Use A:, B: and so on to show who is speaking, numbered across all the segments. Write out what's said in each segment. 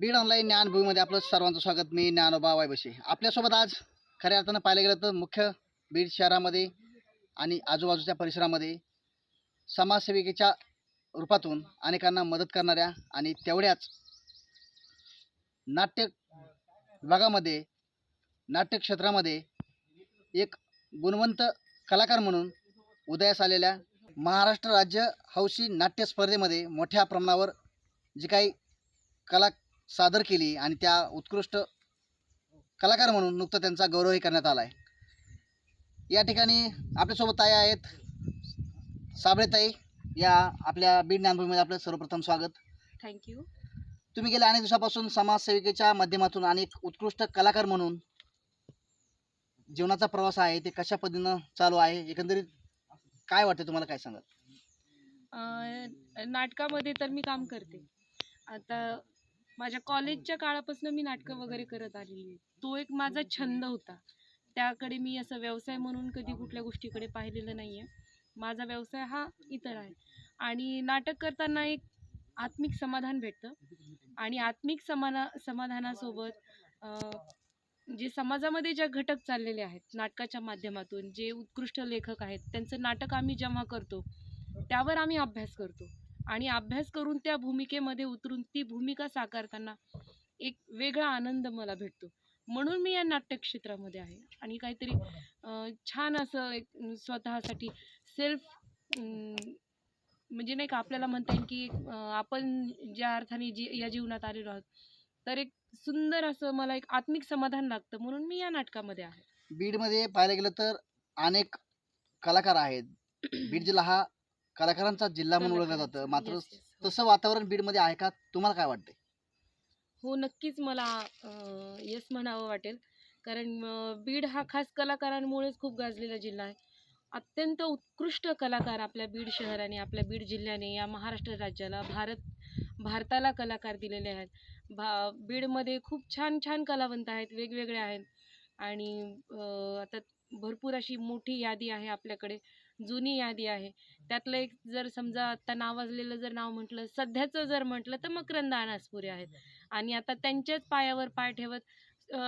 A: Beed online ज्ञानभूमीमध्ये आपलं सर्वांचं स्वागत. मी ज्ञानोबा वायबशी. आपल्यासोबत आज खऱ्या अर्थानं पाहिलं गेलं तर मुख्य बीड शहरामध्ये आणि आजूबाजूच्या परिसरामध्ये समाजसेविकेच्या रूपातून अनेकांना मदत करणाऱ्या आणि तेवढ्याच नाट्य विभागामध्ये नाट्य क्षेत्रामध्ये एक गुणवंत कलाकार म्हणून उदयास आलेल्या महाराष्ट्र राज्य हौशी नाट्य स्पर्धेमध्ये मोठ्या प्रमाणावर जी काही कला सादर केली आणि त्या उत्कृष्ट कलाकार म्हणून नुकतं त्यांचा गौरवही करण्यात आला आहे या ठिकाणी आपल्यासोबत ताई आहेत साबळेताई. या आपल्या बीड ज्ञानभूमीमध्ये आपलं सर्वप्रथम स्वागत.
B: थँक्यू
A: तुम्ही गेल्या अनेक दिवसापासून समाजसेविकेच्या माध्यमातून आणि एक उत्कृष्ट कलाकार म्हणून जीवनाचा प्रवास आहे ते कशा पद्धतीनं चालू आहे एकंदरीत काय वाटतं तुम्हाला काय सांगाल?
B: नाटकामध्ये तर मी काम करते. आता माझ्या कॉलेजच्या काळापासून मी नाटकं वगैरे करत आलेली आहे. तो एक माझा छंद होता. त्याकडे मी असं व्यवसाय म्हणून कधी कुठल्या गोष्टीकडे पाहिलेलं नाही आहे माझा व्यवसाय हा इतर आहे. आणि नाटक करताना एक आत्मिक समाधान भेटतं. आणि आत्मिक समाना समाधानासोबत जे समाजामध्ये ज्या घटक चाललेले आहेत नाटकाच्या माध्यमातून जे उत्कृष्ट लेखक आहेत त्यांचं नाटक आम्ही जेव्हा करतो त्यावर आम्ही अभ्यास करतो. आणि अभ्यास करून त्या भूमिकेमध्ये उतरून ती भूमिका साकारताना एक वेगळा आनंद मला भेटतो. म्हणून मी या नाट्यक्षेत्रामध्ये आहे. आणि काहीतरी छान असं एक स्वतःसाठी सेल्फ म्हणजे नाही का आपल्याला म्हणता येईल की आपण ज्या अर्थाने जी या जीवनात आलेलो आहोत तर एक सुंदर असं मला एक आत्मिक समाधान लागतं. म्हणून मी या नाटकामध्ये आहे.
A: बीडमध्ये पाहायला गेलं तर अनेक कलाकार आहेत. बीड जिल्हा हा कलाकारांचा जिल्हा म्हणून ओळखलं जातं. मात्र
B: Yes, yes, हो.
A: तसं वातावरण बीडमध्ये आहे का? तुम्हाला काय वाटतंय?
B: हो नक्कीच मला येस म्हणावं वाटेल. कारण अं, बीड हा खास कलाकारांमुळेच खूप गाजलेला जिल्हा आहे. अत्यंत उत्कृष्ट कलाकार आपल्या बीड शहराने आपल्या बीड जिल्ह्याने या महाराष्ट्र राज्याला भारत भारताला कलाकार दिलेले आहेत. भा बीडमध्ये खूप छान छान कलावंत आहेत वेगवेगळे आहेत. आणि अं, आता भरपूर अशी मोठी यादी आहे आपल्याकडे. जुनी यादी आहे. त्यातलं एक जर समजा आत्ता नावाजलेलं जर नाव म्हटलं सध्याचं जर म्हटलं तर मकरंद अनासपुरे आहेत. आणि आता त्यांच्याच पायावर पाय ठेवत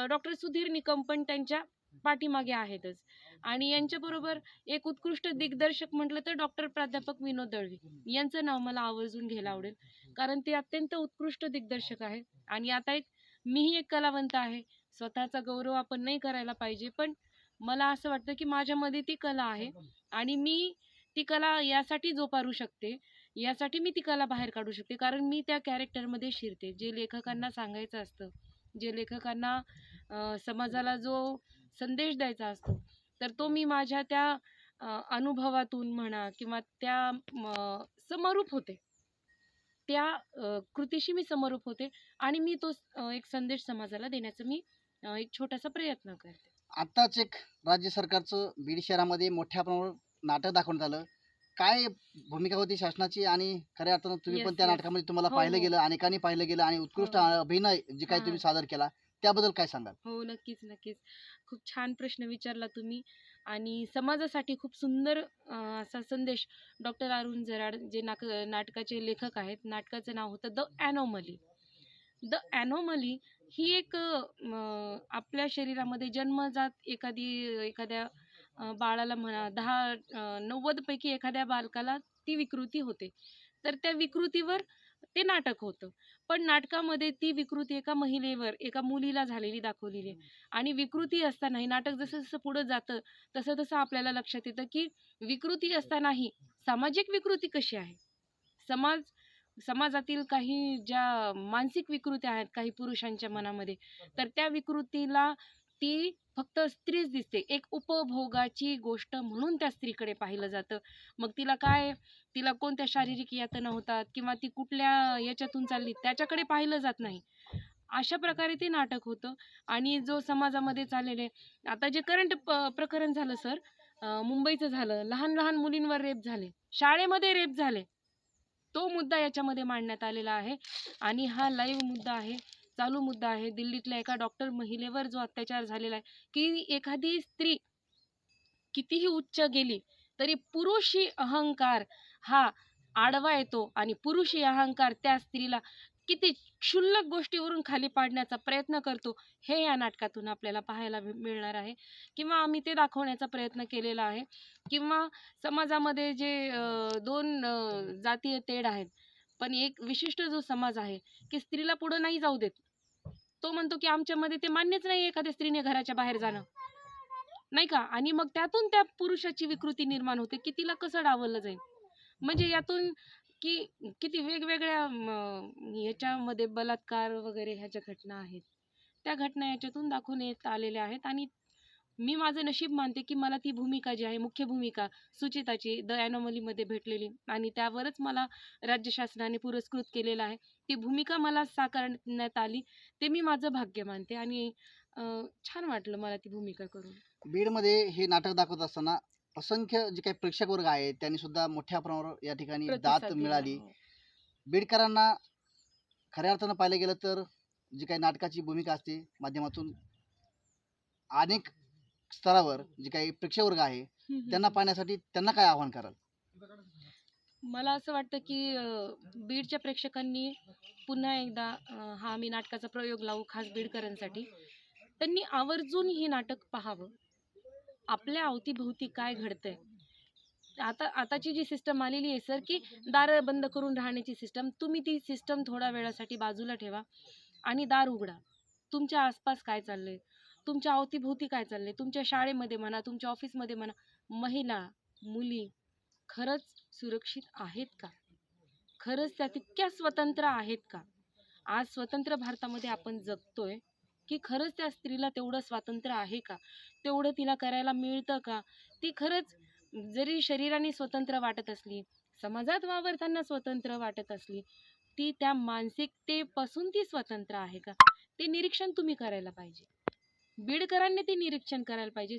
B: डॉक्टर सुधीर निकम पण त्यांच्या पाठीमागे आहेतच. आणि यांच्याबरोबर एक उत्कृष्ट दिग्दर्शक म्हटलं तर डॉक्टर प्राध्यापक विनोद दळवी. यांचं नाव मला आवर्जून घ्यायला आवडेल. कारण ते अत्यंत उत्कृष्ट दिग्दर्शक आहेत. आणि आता एक मीही एक कलावंत आहे. स्वतःचा गौरव आपण नाही करायला पाहिजे पण मला असं वाटतं की माझ्यामध्ये ती कला आहे आणि मी ती कला यासाठी जोपारू शकते. यासाठी मी ती कला बाहेर काढू शकते. कारण मी त्या कॅरेक्टरमध्ये शिरते. जे लेखकांना सांगायचं असतं जे लेखकांना समाजाला जो संदेश द्यायचा असतो तर तो मी माझ्या त्या अनुभवातून म्हणा किंवा त्या म, समरूप होते. त्या कृतीशी मी समरूप होते आणि मी तो एक संदेश समाजाला देण्याचा मी एक छोटासा प्रयत्न करते.
A: आत्ताच एक राज्य सरकारचं बीड शहरामध्ये मोठ्या प्रमाणावर नाटक दाखवण्यात आलं काय भूमिका होती शासनाची आणि खऱ्या अर्थानं तुम्ही पण त्या
B: yes.
A: नाटकामध्ये तुम्हाला
B: हो,
A: पाहिलं
B: हो.
A: गेलं अनेकांनी पाहिलं गेलं आणि उत्कृष्ट
B: हो.
A: अभिनय जे काही
B: हा.
A: तुम्ही सादर केला त्याबद्दल काय सांगाल
B: हो नक्कीच नक्कीच खूप छान प्रश्न विचारला तुम्ही आणि समाजासाठी खूप सुंदर अं, असा संदेश डॉक्टर अरुण जराड जे नाक नाटकाचे लेखक आहेत नाटकाचं नाव होतं द ॲनोमली द ॲनोमली ही एक आपल्या शरीरामध्ये जन्मजात एखादी एखाद्या बाळाला म्हणा दहा नव्वदपैकी एखाद्या बालकाला ती विकृती होते. तर त्या विकृतीवर ते नाटक होतं. पण नाटकामध्ये ती विकृती एका महिलेवर एका मुलीला झालेली दाखवलेली आहे. आणि विकृती असतानाही नाटक जसं जसं पुढं जातं तसं तसं आपल्याला लक्षात येतं की विकृती असतानाही सामाजिक विकृती कशी आहे? समाज समाजातील काही ज्या मानसिक विकृत्या आहेत काही पुरुषांच्या मनामध्ये तर त्या विकृतीला ती फक्त स्त्रीच दिसते. एक उपभोगाची गोष्ट म्हणून त्या स्त्रीकडे पाहिलं जातं. मग तिला काय तिला कोणत्या शारीरिक यातना होतात किंवा ती कुठल्या याच्यातून चालली त्याच्याकडे पाहिलं जात नाही. अशा प्रकारे ते नाटक होतं आणि जो समाजामध्ये चाललेले आता जे करंट प्रकरण झालं सर मुंबईचं झालं. लहान लहान मुलींवर रेप झाले. शाळेमध्ये रेप झाले. तो मुद्दा याच्यामध्ये मांडण्यात आलेला आहे. आणि हा लाईव्ह मुद्दा आहे चालू मुद्दा आहे. दिल्लीतल्या एका डॉक्टर महिलेवर जो अत्याचार झालेला आहे की एखादी स्त्री कितीही उच्च गेली तरी पुरुषी अहंकार हा आडवा येतो आणि पुरुषी अहंकार त्या स्त्रीला किती क्षुल्लक गोष्टीवरून खाली पाडण्याचा प्रयत्न करतो हे या नाटकातून आपल्याला पाहायला मिळणार आहे. किंवा आम्ही ते दाखवण्याचा प्रयत्न केलेला आहे. किंवा समाजामध्ये जे दोन जातीय तेढ आहेत पण एक विशिष्ट जो समाज आहे की स्त्रीला पुढं नाही जाऊ देत. तो म्हणतो की आमच्यामध्ये ते मान्यच नाही एखाद्या स्त्रीने घराच्या बाहेर जाणं. नाही का? आणि मग त्यातून त्या पुरुषाची विकृती निर्माण होते की तिला कसं डावललं जाईल? म्हणजे यातून की किती वेगवेगळ्या याच्यामध्ये ह्याच्यामध्ये बलात्कार वगैरे ह्या ज्या घटना आहेत. त्या घटना याच्यातून दाखवून येत आलेल्या आहेत आणि मी माझं नशीब मानते की मला ती भूमिका जी आहे मुख्य भूमिका सुचिताची द ॲनोमलीमध्ये भेटलेली आणि त्यावरच मला राज्य शासनाने पुरस्कृत केलेलं आहे. ती भूमिका मला साकारण्यात आली ते मी माझं भाग्य मानते आणि छान वाटलं मला ती भूमिका करून.
A: बीडमध्ये हे नाटक दाखवत असताना असंख्य जे काही प्रेक्षक वर्ग आहे त्यांनी सुद्धा मोठ्या प्रमाणावर या ठिकाणी दाद
B: प्रतिसाद दिला.
A: मिळाली
B: हो.
A: बीडकरांना खऱ्या अर्थानं पाहिलं गेलं तर जी काही नाटकाची भूमिका असते माध्यमातून अनेक स्तरावर जे काही प्रेक्षक वर्ग आहे
B: हम्म, हम्म.
A: त्यांना पाहण्यासाठी त्यांना काय आव्हान कराल
B: मला असं वाटतं की अं, बीडच्या प्रेक्षकांनी पुन्हा एकदा अं, हा आम्ही नाटकाचा प्रयोग लावू खास बीडकरांसाठी त्यांनी आवर्जून हे नाटक पाहावं आपल्या अवतीभोवती काय घडतंय? आता आताची जी सिस्टम आलेली आहे सर की दार बंद करून राहण्याची सिस्टम तुम्ही ती सिस्टम थोड्या वेळासाठी बाजूला ठेवा आणि दार उघडा. तुमच्या आसपास काय चाललंय? तुमच्या अवतीभोवती काय चाललंय? तुमच्या शाळेमध्ये म्हणा तुमच्या ऑफिसमध्ये म्हणा महिला मुली खरंच सुरक्षित आहेत का? खरंच त्या तितक्या स्वतंत्र आहेत का? आज स्वतंत्र भारतामध्ये आपण जगतोय की खरंच त्या स्त्रीला तेवढं स्वातंत्र्य आहे का? तेवढं तिला करायला मिळतं का? ती खरंच जरी शरीराने स्वतंत्र वाटत असली समाजात वावरताना स्वतंत्र वाटत असली ती त्या मानसिकतेपासून ती स्वतंत्र आहे का? ते निरीक्षण तुम्ही करायला पाहिजे. बीडकरांनी ते निरीक्षण करायला पाहिजे.